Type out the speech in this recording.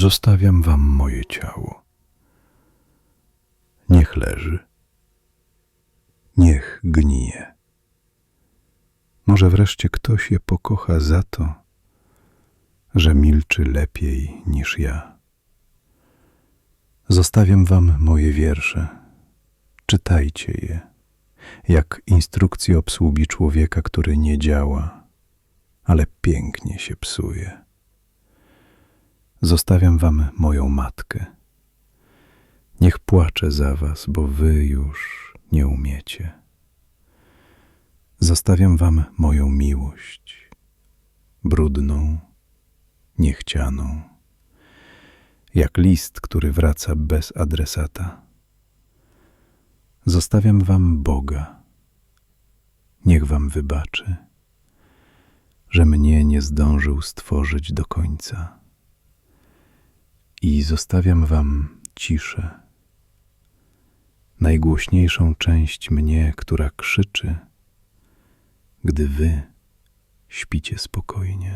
Zostawiam wam moje ciało. Niech leży. Niech gnije. Może wreszcie ktoś je pokocha za to, że milczy lepiej niż ja. Zostawiam wam moje wiersze. Czytajcie je, jak instrukcje obsługi człowieka, który nie działa, ale pięknie się psuje. Zostawiam wam moją matkę. Niech płacze za was, bo wy już nie umiecie. Zostawiam wam moją miłość, brudną, niechcianą, jak list, który wraca bez adresata. Zostawiam wam Boga. Niech wam wybaczy, że mnie nie zdążył stworzyć do końca. I zostawiam wam ciszę, najgłośniejszą część mnie, która krzyczy, gdy wy śpicie spokojnie.